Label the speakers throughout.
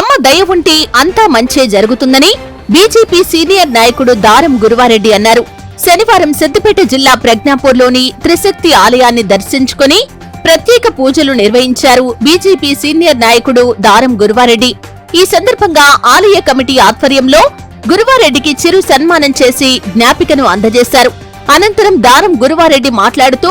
Speaker 1: అమ్మ దయ ఉంటే అంతా మంచే జరుగుతుందని బీజేపీ సీనియర్ నాయకుడు దారం గురువారెడ్డి అన్నారు. శనివారం సిద్దిపేట జిల్లా ప్రజ్ఞాపూర్లోని త్రిశక్తి ఆలయాన్ని దర్శించుకుని ప్రత్యేక పూజలు నిర్వహించారు బీజేపీ సీనియర్ నాయకుడు దారం గురువారెడ్డి. ఈ సందర్భంగా ఆలయ కమిటీ ఆధ్వర్యంలో గురువారెడ్డికి చిరు సన్మానం చేసి జ్ఞాపికను అందజేశారు. అనంతరం దారం గురువారెడ్డి మాట్లాడుతూ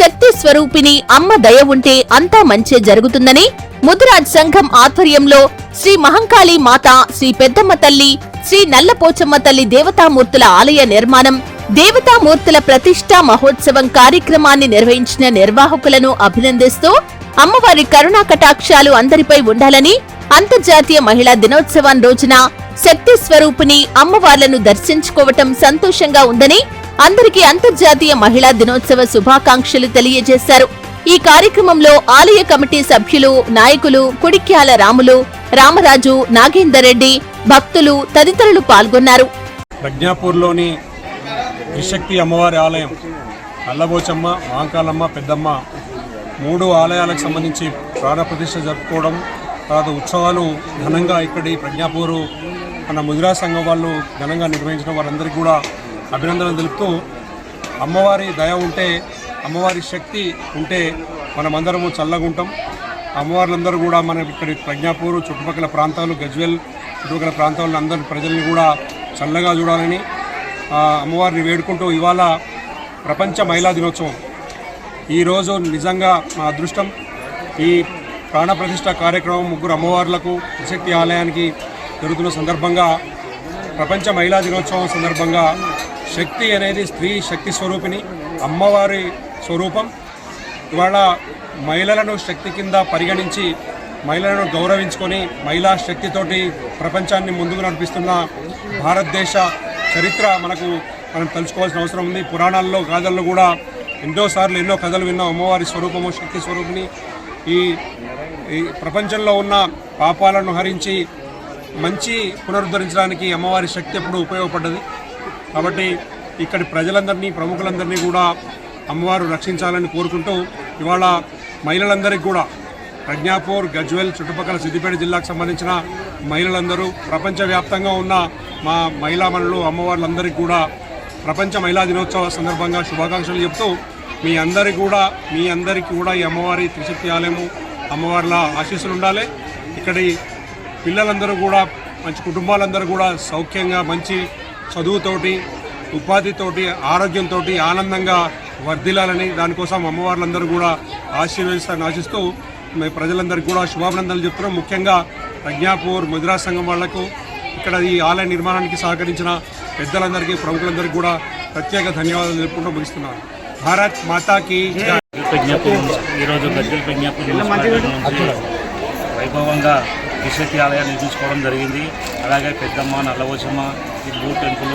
Speaker 1: శక్తి స్వరూపిణి అమ్మ దయ ఉంటే అంతా మంచే జరుగుతుందని ముదిరాజ్ సంఘం ఆధ్వర్యంలో శ్రీ మహంకాళి మాత శ్రీ పెద్దమ్మ తల్లి శ్రీ నల్లపోచమ్మ తల్లి దేవతామూర్తుల ఆలయ నిర్మాణం దేవతామూర్తుల ప్రతిష్టా మహోత్సవం కార్యక్రమాన్ని నిర్వహించిన నిర్వాహకులను అభినందిస్తూ అమ్మవారి కరుణా కటాక్షాలు అందరిపై ఉండాలని అంతర్జాతీయ మహిళా దినోత్సవం రోజున శక్తి స్వరూపిణి అమ్మవార్లను దర్శించుకోవటం సంతోషంగా ఉందని అందరికీ అంతర్జాతీయ మహిళా దినోత్సవ శుభాకాంక్షలు తెలియజేశారు. ఈ కార్యక్రమంలో ఆలయ కమిటీ సభ్యులు నాయకులు కుడిక్యాల రాములు రామరాజు నాగేందర్ రెడ్డి భక్తులు తదితరులు పాల్గొన్నారు.
Speaker 2: ప్రజ్ఞాపూర్లోని త్రిశక్తి అమ్మవారి ఆలయం అల్లబోచమ్మ మాంకాలమ్మ పెద్దమ్మ మూడు ఆలయాలకు సంబంధించి ప్రాణప్రతిష్ఠ జరుపుకోవడం తర్వాత ఉత్సవాలు ఘనంగా ఇక్కడి ప్రజ్ఞాపూరు మన ముదిరా సంఘం వాళ్ళు ఘనంగా నిర్వహించడం వారందరికీ కూడా అభినందనలు తెలుపుతూ అమ్మవారి దయ ఉంటే అమ్మవారి శక్తి ఉంటే మనమందరము చల్లగుంటాం. అమ్మవార్లందరూ కూడా మన ఇక్కడ ప్రజ్ఞాపూర్ చుట్టుపక్కల ప్రాంతాలు గజ్వెల్ చుట్టుపక్కల ప్రాంతాలను అందరి ప్రజల్ని కూడా చల్లగా చూడాలని అమ్మవారిని వేడుకుంటూ ఇవాళ ప్రపంచ మహిళా దినోత్సవం. ఈరోజు నిజంగా మా అదృష్టం. ఈ ప్రాణప్రతిష్ట కార్యక్రమం ముగ్గురు అమ్మవార్లకు శక్తి ఆలయానికి జరుగుతున్న సందర్భంగా ప్రపంచ మహిళా దినోత్సవం సందర్భంగా శక్తి అనేది స్త్రీ శక్తి స్వరూపిణి అమ్మవారి స్వరూపం. ఇవాళ మహిళలను శక్తి కింద పరిగణించి మహిళలను గౌరవించుకొని మహిళా శక్తితోటి ప్రపంచాన్ని ముందుకు నడిపిస్తున్న భారతదేశ చరిత్ర మనకు మనం తెలుసుకోవాల్సిన అవసరం ఉంది. పురాణాల్లో గాథల్లో కూడా ఎన్నోసార్లు ఎన్నో కథలు విన్నాం. అమ్మవారి స్వరూపము శక్తి స్వరూపిణి. ఈ ఈ ప్రపంచంలో ఉన్న పాపాలను హరించి మంచి పునరుద్ధరించడానికి అమ్మవారి శక్తి ఎప్పుడు ఉపయోగపడ్డది. కాబట్టి ఇక్కడి ప్రజలందరినీ ప్రముఖులందరినీ కూడా అమ్మవారు రక్షించాలని కోరుకుంటూ ఇవాళ మహిళలందరికీ కూడా ప్రజ్ఞాపూర్ గజ్వెల్ చుట్టుపక్కల సిద్దిపేట జిల్లాకు సంబంధించిన మహిళలందరూ ప్రపంచవ్యాప్తంగా ఉన్న మా మహిళామణులు అమ్మవార్లందరికీ కూడా ప్రపంచ మహిళా దినోత్సవ సందర్భంగా శుభాకాంక్షలు చెప్తూ మీ అందరికీ కూడా మీ అందరికీ కూడా ఈ అమ్మవారి త్రిశక్తి ఆలయము అమ్మవార్ల ఆశీస్సులు ఉండాలి. ఇక్కడి పిల్లలందరూ కూడా మంచి కుటుంబాలందరూ కూడా సౌఖ్యంగా మంచి చదువుతోటి ఉపాధితోటి ఆరోగ్యంతో ఆనందంగా వర్ధిల్లాలని దానికోసం అమ్మవార్లందరూ కూడా ఆశీర్వదిస్తారని ఆశిస్తూ మేము ప్రజలందరికీ కూడా శుభాభినందనలు చెప్తున్నాం. ముఖ్యంగా ప్రజ్ఞాపూర్ ముద్రా సంఘం వాళ్ళకు ఇక్కడ ఈ ఆలయ నిర్మాణానికి సహకరించిన పెద్దలందరికీ ప్రముఖులందరికీ కూడా ప్రత్యేక ధన్యవాదాలు తెలుపుకుంటూ ముగిస్తున్నాను. భారత్ మాతాకి
Speaker 3: ఈరోజు గజ్జల ప్రజ్ఞాపూర్ వైభవంగా విశ్వతి ఆలయాన్ని నిర్మించుకోవడం జరిగింది. అలాగే పెద్దమ్మ నల్లవోచమ్మ ఈ భూ టెంపుల్